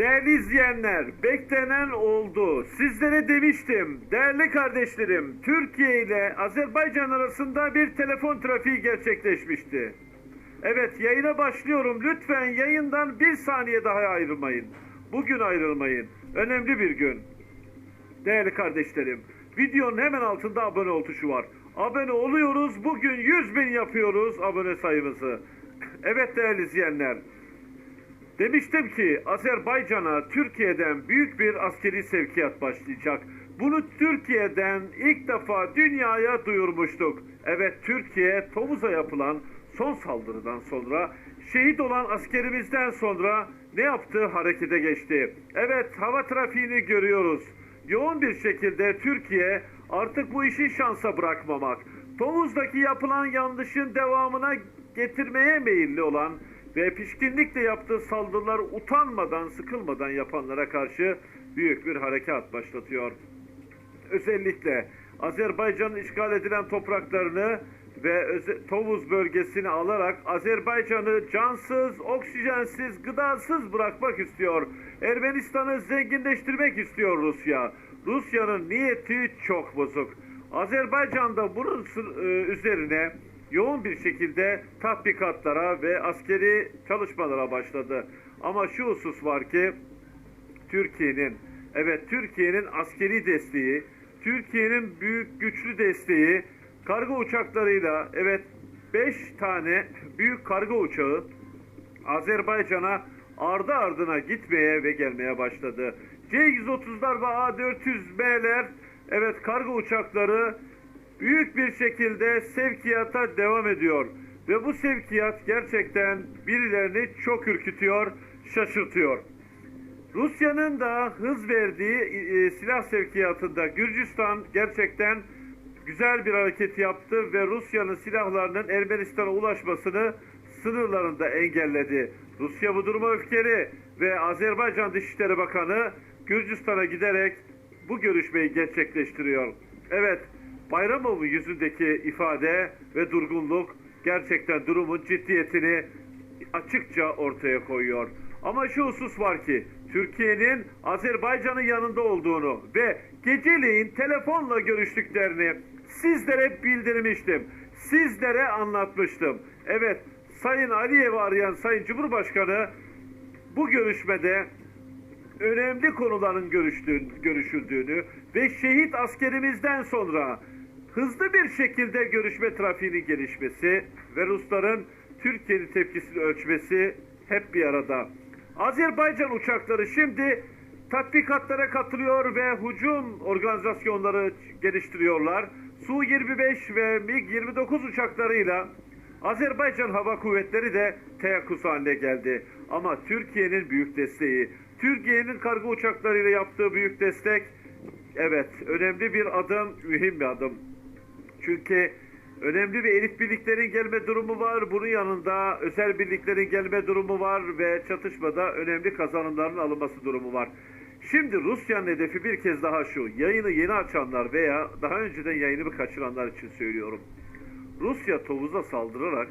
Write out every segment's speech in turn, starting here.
Değerli izleyenler, beklenen oldu. Sizlere demiştim, değerli kardeşlerim, Türkiye ile Azerbaycan arasında bir telefon trafiği gerçekleşmişti. Evet, yayına başlıyorum. Lütfen yayından bir saniye daha ayrılmayın. Bugün ayrılmayın. Önemli bir gün. Değerli kardeşlerim, videonun hemen altında abone ol tuşu var. Abone oluyoruz. Bugün 100 bin yapıyoruz abone sayımızı. Evet değerli izleyenler. Demiştim ki Azerbaycan'a Türkiye'den büyük bir askeri sevkiyat başlayacak. Bunu Türkiye'den ilk defa dünyaya duyurmuştuk. Evet Türkiye Tomuz'a yapılan son saldırıdan sonra şehit olan askerimizden sonra ne yaptı? Harekete geçti. Evet hava trafiğini görüyoruz. Yoğun bir şekilde Türkiye artık bu işi şansa bırakmamak. Tomuz'daki yapılan yanlışın devamına getirmeye meyilli olan ve pişkinlikle yaptığı saldırılar utanmadan, sıkılmadan yapanlara karşı büyük bir harekat başlatıyor. Özellikle Azerbaycan'ın işgal edilen topraklarını ve Tovuz bölgesini alarak Azerbaycan'ı cansız, oksijensiz, gıdasız bırakmak istiyor. Ermenistan'ı zenginleştirmek istiyor Rusya. Rusya'nın niyeti çok bozuk. Azerbaycan'da bunun e, üzerine yoğun bir şekilde tatbikatlara ve askeri çalışmalara başladı. Ama şu husus var ki Türkiye'nin evet Türkiye'nin askeri desteği, Türkiye'nin büyük güçlü desteği kargo uçaklarıyla evet 5 tane büyük kargo uçağı Azerbaycan'a ardı ardına gitmeye ve gelmeye başladı. C-130'lar ve A-400B'ler evet kargo uçakları büyük bir şekilde sevkiyata devam ediyor. Ve bu sevkiyat gerçekten birilerini çok ürkütüyor, şaşırtıyor. Rusya'nın da hız verdiği e, silah sevkiyatında Gürcistan gerçekten güzel bir hareket yaptı ve Rusya'nın silahlarının Ermenistan'a ulaşmasını sınırlarında engelledi. Rusya bu duruma öfkeli ve Azerbaycan Dışişleri Bakanı Gürcistan'a giderek bu görüşmeyi gerçekleştiriyor. Evet, Bayramov'un yüzündeki ifade ve durgunluk gerçekten durumun ciddiyetini açıkça ortaya koyuyor. Ama şu husus var ki Türkiye'nin Azerbaycan'ın yanında olduğunu ve geceleyin telefonla görüştüklerini sizlere bildirmiştim. Sizlere anlatmıştım. Evet Sayın Aliyev'i arayan Sayın Cumhurbaşkanı bu görüşmede önemli konuların görüştüğün, görüşüldüğünü ve şehit askerimizden sonra hızlı bir şekilde görüşme trafiğinin gelişmesi ve Rusların Türkiye'nin tepkisini ölçmesi hep bir arada. Azerbaycan uçakları şimdi tatbikatlara katılıyor ve hücum organizasyonları geliştiriyorlar. Su-25 ve MiG-29 uçaklarıyla Azerbaycan Hava Kuvvetleri de teyakkuz haline geldi. Ama Türkiye'nin büyük desteği, Türkiye'nin kargo uçaklarıyla yaptığı büyük destek, evet önemli bir adım, mühim bir adım. Çünkü önemli bir elit birliklerin gelme durumu var. Bunun yanında özel birliklerin gelme durumu var ve çatışmada önemli kazanımların alınması durumu var. Şimdi Rusya'nın hedefi bir kez daha şu. Yayını yeni açanlar veya daha önceden yayını kaçıranlar için söylüyorum. Rusya Tovuz'a saldırarak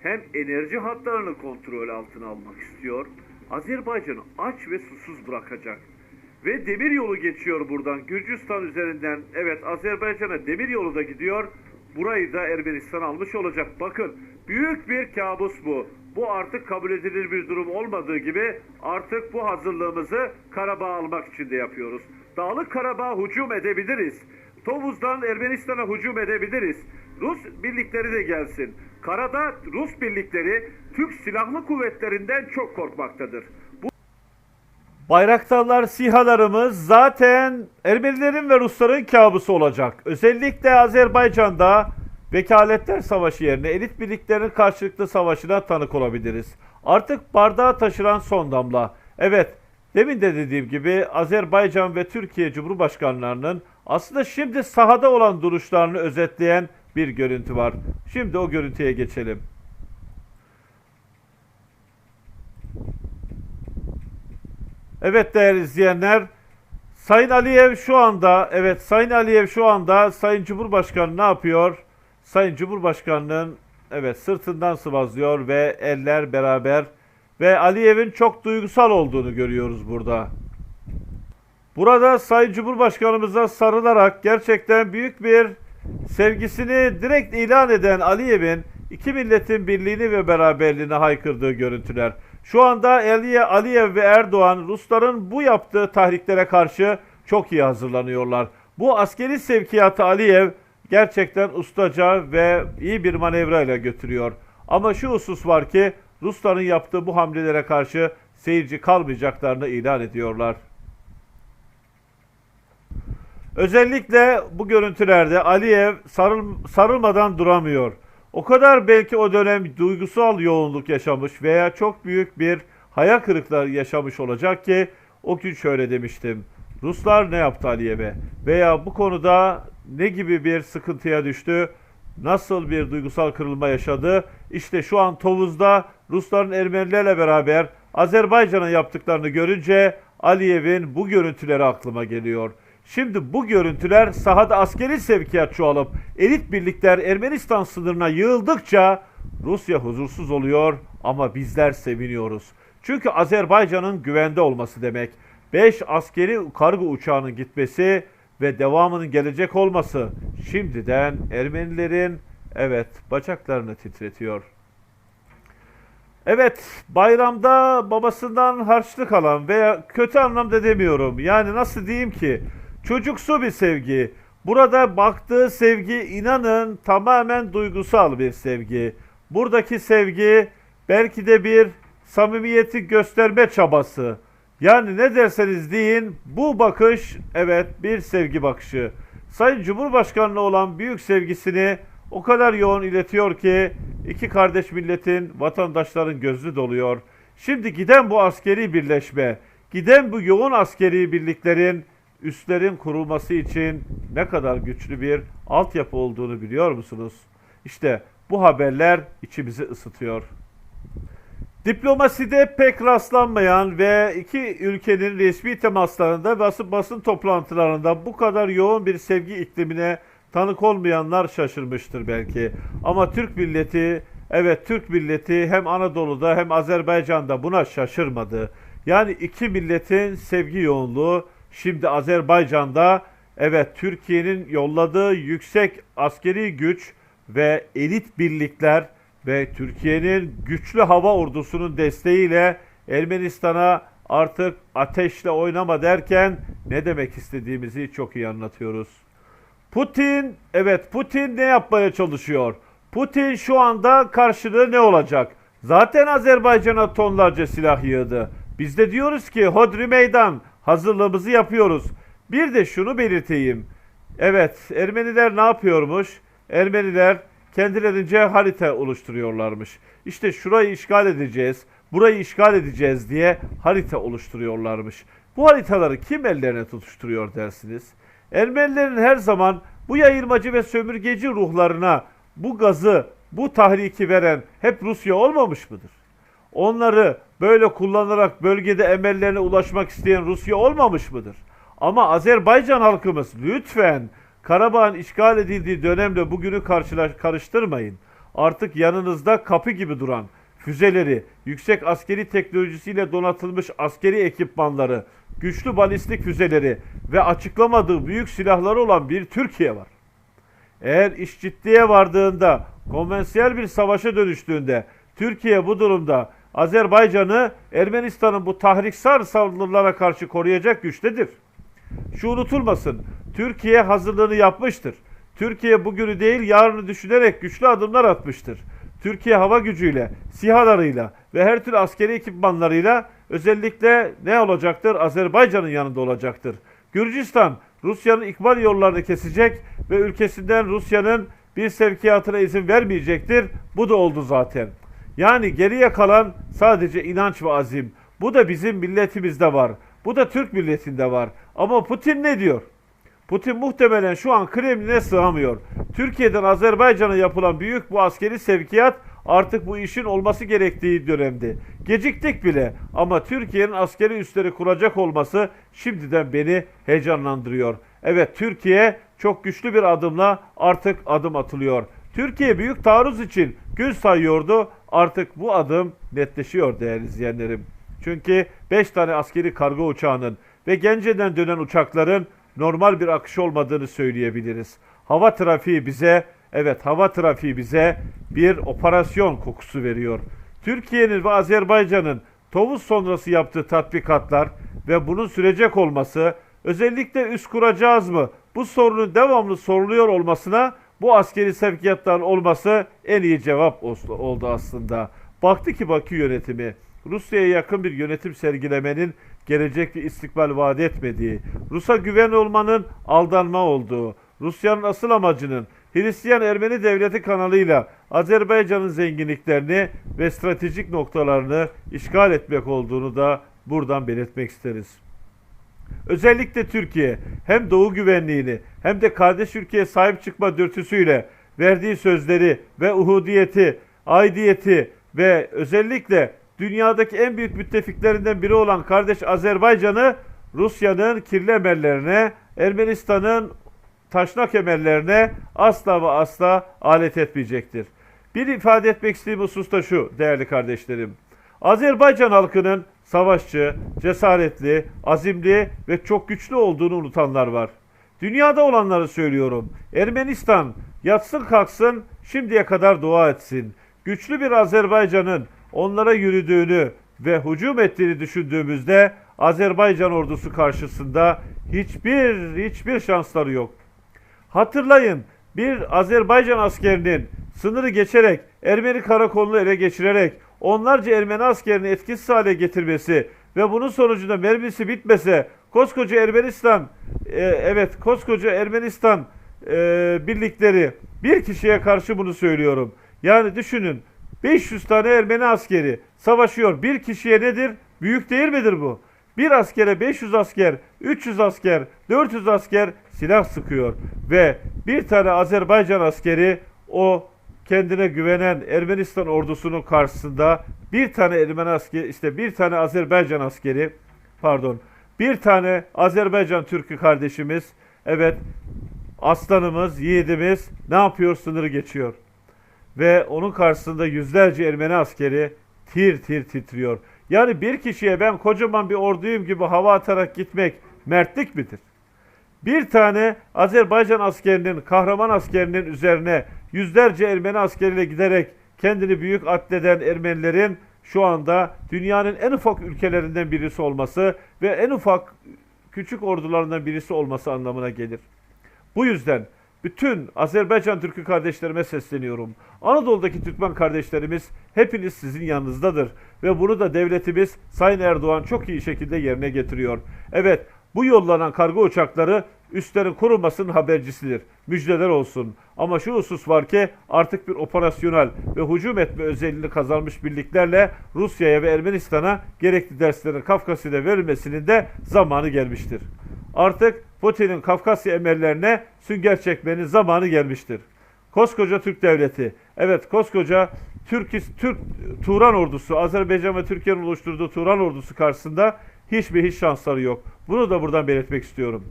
hem enerji hatlarını kontrol altına almak istiyor. Azerbaycan'ı aç ve susuz bırakacak. Ve demir yolu geçiyor buradan. Gürcistan üzerinden evet Azerbaycan'a demir yolu da gidiyor. Burayı da Ermenistan almış olacak. Bakın büyük bir kabus bu. Bu artık kabul edilir bir durum olmadığı gibi artık bu hazırlığımızı Karabağ almak için de yapıyoruz. Dağlık Karabağ hücum edebiliriz. Tovuz'dan Ermenistan'a hücum edebiliriz. Rus birlikleri de gelsin. Karada Rus birlikleri Türk Silahlı Kuvvetlerinden çok korkmaktadır. Bayraktarlar, sihalarımız zaten Ermenilerin ve Rusların kabusu olacak. Özellikle Azerbaycan'da vekaletler savaşı yerine elit birliklerin karşılıklı savaşına tanık olabiliriz. Artık bardağa taşıran son damla. Evet, demin de dediğim gibi Azerbaycan ve Türkiye Cumhurbaşkanlarının aslında şimdi sahada olan duruşlarını özetleyen bir görüntü var. Şimdi o görüntüye geçelim. Evet değerli izleyenler, Sayın Aliyev şu anda, evet Sayın Aliyev şu anda Sayın Cumhurbaşkanı ne yapıyor? Sayın Cumhurbaşkanının evet sırtından sıvazlıyor ve eller beraber ve Aliyev'in çok duygusal olduğunu görüyoruz burada. Burada Sayın Cumhurbaşkanımıza sarılarak gerçekten büyük bir sevgisini direkt ilan eden Aliyev'in iki milletin birliğini ve beraberliğini haykırdığı görüntüler. Şu anda Aliye, Aliyev ve Erdoğan Rusların bu yaptığı tahriklere karşı çok iyi hazırlanıyorlar. Bu askeri sevkiyatı Aliyev gerçekten ustaca ve iyi bir manevrayla götürüyor. Ama şu husus var ki Rusların yaptığı bu hamlelere karşı seyirci kalmayacaklarını ilan ediyorlar. Özellikle bu görüntülerde Aliyev sarıl, sarılmadan duramıyor. O kadar belki o dönem duygusal yoğunluk yaşamış veya çok büyük bir hayal kırıklığı yaşamış olacak ki o gün şöyle demiştim. Ruslar ne yaptı Aliyev'e? Veya bu konuda ne gibi bir sıkıntıya düştü? Nasıl bir duygusal kırılma yaşadı? İşte şu an Tovuz'da Rusların Ermenilerle beraber Azerbaycan'a yaptıklarını görünce Aliyev'in bu görüntüleri aklıma geliyor. Şimdi bu görüntüler sahada askeri sevkiyat çoğalıp elit birlikler Ermenistan sınırına yığıldıkça Rusya huzursuz oluyor ama bizler seviniyoruz. Çünkü Azerbaycan'ın güvende olması demek. 5 askeri kargo uçağının gitmesi ve devamının gelecek olması şimdiden Ermenilerin evet bacaklarını titretiyor. Evet, bayramda babasından harçlık alan veya kötü anlamda demiyorum. Yani nasıl diyeyim ki çocuksu bir sevgi. Burada baktığı sevgi inanın tamamen duygusal bir sevgi. Buradaki sevgi belki de bir samimiyeti gösterme çabası. Yani ne derseniz deyin bu bakış evet bir sevgi bakışı. Sayın Cumhurbaşkanı'na olan büyük sevgisini o kadar yoğun iletiyor ki iki kardeş milletin, vatandaşların gözü doluyor. Şimdi giden bu askeri birleşme, giden bu yoğun askeri birliklerin üslerin kurulması için ne kadar güçlü bir altyapı olduğunu biliyor musunuz? İşte bu haberler içimizi ısıtıyor. Diplomaside pek rastlanmayan ve iki ülkenin resmi temaslarında basın, basın toplantılarında bu kadar yoğun bir sevgi iklimine tanık olmayanlar şaşırmıştır belki. Ama Türk milleti, evet Türk milleti hem Anadolu'da hem Azerbaycan'da buna şaşırmadı. Yani iki milletin sevgi yoğunluğu şimdi Azerbaycan'da evet Türkiye'nin yolladığı yüksek askeri güç ve elit birlikler ve Türkiye'nin güçlü hava ordusunun desteğiyle Ermenistan'a artık ateşle oynama derken ne demek istediğimizi çok iyi anlatıyoruz. Putin, evet Putin ne yapmaya çalışıyor? Putin şu anda karşılığı ne olacak? Zaten Azerbaycan'a tonlarca silah yığdı. Biz de diyoruz ki hodri meydan hazırlığımızı yapıyoruz. Bir de şunu belirteyim. Evet Ermeniler ne yapıyormuş? Ermeniler kendilerince harita oluşturuyorlarmış. İşte şurayı işgal edeceğiz, burayı işgal edeceğiz diye harita oluşturuyorlarmış. Bu haritaları kim ellerine tutuşturuyor dersiniz? Ermenilerin her zaman bu yayılmacı ve sömürgeci ruhlarına bu gazı, bu tahriki veren hep Rusya olmamış mıdır? Onları böyle kullanarak bölgede emellerine ulaşmak isteyen Rusya olmamış mıdır? Ama Azerbaycan halkımız lütfen Karabağ'ın işgal edildiği dönemle bugünü karıştırmayın. Artık yanınızda kapı gibi duran füzeleri, yüksek askeri teknolojisiyle donatılmış askeri ekipmanları, güçlü balistik füzeleri ve açıklamadığı büyük silahları olan bir Türkiye var. Eğer iş ciddiye vardığında, konvansiyel bir savaşa dönüştüğünde Türkiye bu durumda Azerbaycan'ı Ermenistan'ın bu tahriksar saldırılara karşı koruyacak güçtedir. Şu unutulmasın. Türkiye hazırlığını yapmıştır. Türkiye bugünü değil yarını düşünerek güçlü adımlar atmıştır. Türkiye hava gücüyle, sihalarıyla ve her türlü askeri ekipmanlarıyla özellikle ne olacaktır? Azerbaycan'ın yanında olacaktır. Gürcistan Rusya'nın ikbal yollarını kesecek ve ülkesinden Rusya'nın bir sevkiyatına izin vermeyecektir. Bu da oldu zaten. Yani geriye kalan sadece inanç ve azim. Bu da bizim milletimizde var. Bu da Türk milletinde var. Ama Putin ne diyor? Putin muhtemelen şu an Kremlin'e sığamıyor. Türkiye'den Azerbaycan'a yapılan büyük bu askeri sevkiyat artık bu işin olması gerektiği dönemdi. Geciktik bile ama Türkiye'nin askeri üsleri kuracak olması şimdiden beni heyecanlandırıyor. Evet Türkiye çok güçlü bir adımla artık adım atılıyor. Türkiye büyük taarruz için gün sayıyordu. Artık bu adım netleşiyor değerli izleyenlerim. Çünkü 5 tane askeri kargo uçağının ve Gence'den dönen uçakların normal bir akış olmadığını söyleyebiliriz. Hava trafiği bize, evet hava trafiği bize bir operasyon kokusu veriyor. Türkiye'nin ve Azerbaycan'ın Tovuz sonrası yaptığı tatbikatlar ve bunun sürecek olması, özellikle üst kuracağız mı? Bu sorunun devamlı soruluyor olmasına bu askeri sevkiyatların olması en iyi cevap oldu aslında. Baktı ki Bakü yönetimi Rusya'ya yakın bir yönetim sergilemenin gelecek bir istikbal vaat etmediği, Rus'a güven olmanın aldanma olduğu, Rusya'nın asıl amacının Hristiyan Ermeni devleti kanalıyla Azerbaycan'ın zenginliklerini ve stratejik noktalarını işgal etmek olduğunu da buradan belirtmek isteriz. Özellikle Türkiye hem doğu güvenliğini hem de kardeş ülkeye sahip çıkma dürtüsüyle verdiği sözleri ve uhudiyeti, aidiyeti ve özellikle dünyadaki en büyük müttefiklerinden biri olan kardeş Azerbaycan'ı Rusya'nın kirli emellerine, Ermenistan'ın taşnak emellerine asla ve asla alet etmeyecektir. Bir ifade etmek istediğim husus da şu değerli kardeşlerim. Azerbaycan halkının savaşçı, cesaretli, azimli ve çok güçlü olduğunu unutanlar var. Dünyada olanları söylüyorum. Ermenistan yatsın kalksın şimdiye kadar dua etsin. Güçlü bir Azerbaycan'ın onlara yürüdüğünü ve hücum ettiğini düşündüğümüzde Azerbaycan ordusu karşısında hiçbir hiçbir şansları yok. Hatırlayın bir Azerbaycan askerinin sınırı geçerek Ermeni karakolunu ele geçirerek onlarca Ermeni askerini etkisiz hale getirmesi ve bunun sonucunda mermisi bitmese koskoca Ermenistan e, evet koskoca Ermenistan e, birlikleri bir kişiye karşı bunu söylüyorum. Yani düşünün 500 tane Ermeni askeri savaşıyor. Bir kişiye nedir? Büyük değil midir bu? Bir askere 500 asker, 300 asker, 400 asker silah sıkıyor. Ve bir tane Azerbaycan askeri o kendine güvenen Ermenistan ordusunun karşısında bir tane Ermeni askeri işte bir tane Azerbaycan askeri pardon bir tane Azerbaycan Türk'ü kardeşimiz evet aslanımız yiğidimiz ne yapıyor? Sınırı geçiyor. Ve onun karşısında yüzlerce Ermeni askeri tir tir titriyor. Yani bir kişiye ben kocaman bir orduyum gibi hava atarak gitmek mertlik midir? Bir tane Azerbaycan askerinin, kahraman askerinin üzerine yüzlerce Ermeni askeriyle giderek kendini büyük addeden Ermenilerin şu anda dünyanın en ufak ülkelerinden birisi olması ve en ufak küçük ordularından birisi olması anlamına gelir. Bu yüzden bütün Azerbaycan Türk'ü kardeşlerime sesleniyorum. Anadolu'daki Türkmen kardeşlerimiz hepiniz sizin yanınızdadır. Ve bunu da devletimiz Sayın Erdoğan çok iyi şekilde yerine getiriyor. Evet bu yollanan kargo uçakları üstlerin korunmasının habercisidir. Müjdeler olsun. Ama şu husus var ki artık bir operasyonel ve hücum etme özelliğini kazanmış birliklerle Rusya'ya ve Ermenistan'a gerekli derslerin Kafkasya'da verilmesinin de zamanı gelmiştir. Artık Putin'in Kafkasya emellerine sünger çekmenin zamanı gelmiştir. Koskoca Türk devleti, evet koskoca Türk, Türk Turan ordusu, Azerbaycan ve Türkiye'nin oluşturduğu Turan ordusu karşısında hiçbir hiç şansları yok. Bunu da buradan belirtmek istiyorum.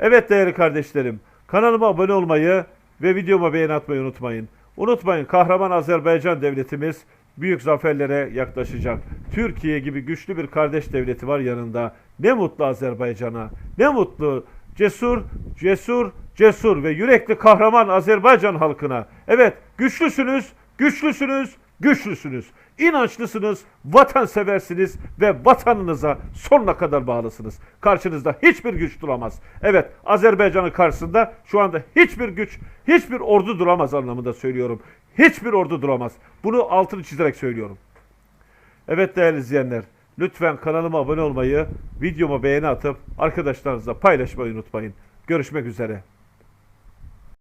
Evet değerli kardeşlerim, kanalıma abone olmayı ve videoma beğeni atmayı unutmayın. Unutmayın kahraman Azerbaycan devletimiz büyük zaferlere yaklaşacak. Türkiye gibi güçlü bir kardeş devleti var yanında. Ne mutlu Azerbaycan'a. Ne mutlu cesur, cesur, cesur ve yürekli kahraman Azerbaycan halkına. Evet, güçlüsünüz, güçlüsünüz, güçlüsünüz. İnançlısınız, vatanseversiniz ve vatanınıza sonuna kadar bağlısınız. Karşınızda hiçbir güç duramaz. Evet, Azerbaycan'ın karşısında şu anda hiçbir güç, hiçbir ordu duramaz anlamında söylüyorum. Hiçbir ordu duramaz. Bunu altını çizerek söylüyorum. Evet değerli izleyenler, lütfen kanalıma abone olmayı, videoma beğeni atıp arkadaşlarınızla paylaşmayı unutmayın. Görüşmek üzere.